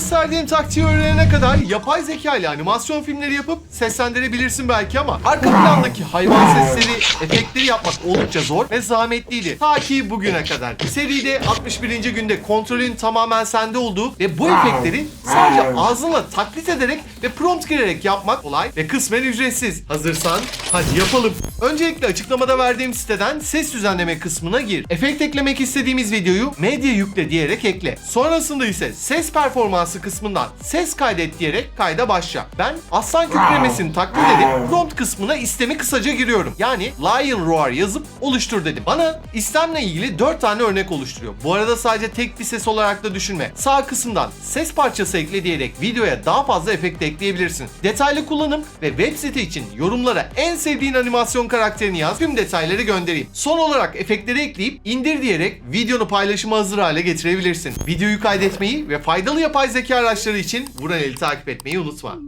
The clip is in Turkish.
gösterdiğim taktiği öğrenene kadar yapay zeka ile animasyon filmleri yapıp seslendirebilirsin belki ama arka plandaki hayvan sesleri, efektleri yapmak oldukça zor ve zahmetliydi. Ta ki bugüne kadar. Seride 61. günde kontrolün tamamen sende olduğu ve bu efektleri sadece ağzınla taklit ederek ve prompt girerek yapmak kolay ve kısmen ücretsiz. Hazırsan hadi yapalım. Öncelikle açıklamada verdiğim siteden ses düzenleme kısmına gir. Efekt eklemek istediğimiz videoyu medya yükle diyerek ekle. Sonrasında ise ses performansı kısmından ses kaydet diyerek kayda başla. Ben aslan kükremesini taklit edip prompt kısmına istemi kısaca giriyorum. Yani lion roar yazıp oluştur dedim. Bana istemle ilgili 4 tane örnek oluşturuyor. Bu arada sadece tek bir ses olarak da düşünme. Sağ kısımdan ses parçası ekle diyerek videoya daha fazla efekt ekleyebilirsin. Detaylı kullanım ve web site için yorumlara en sevdiğin animasyon karakterini yaz. Tüm detayları göndereyim. Son olarak efektleri ekleyip indir diyerek videonu paylaşıma hazır hale getirebilirsin. Videoyu kaydetmeyi ve faydalı yapay zeka araçları için Vuranel'i takip etmeyi unutma.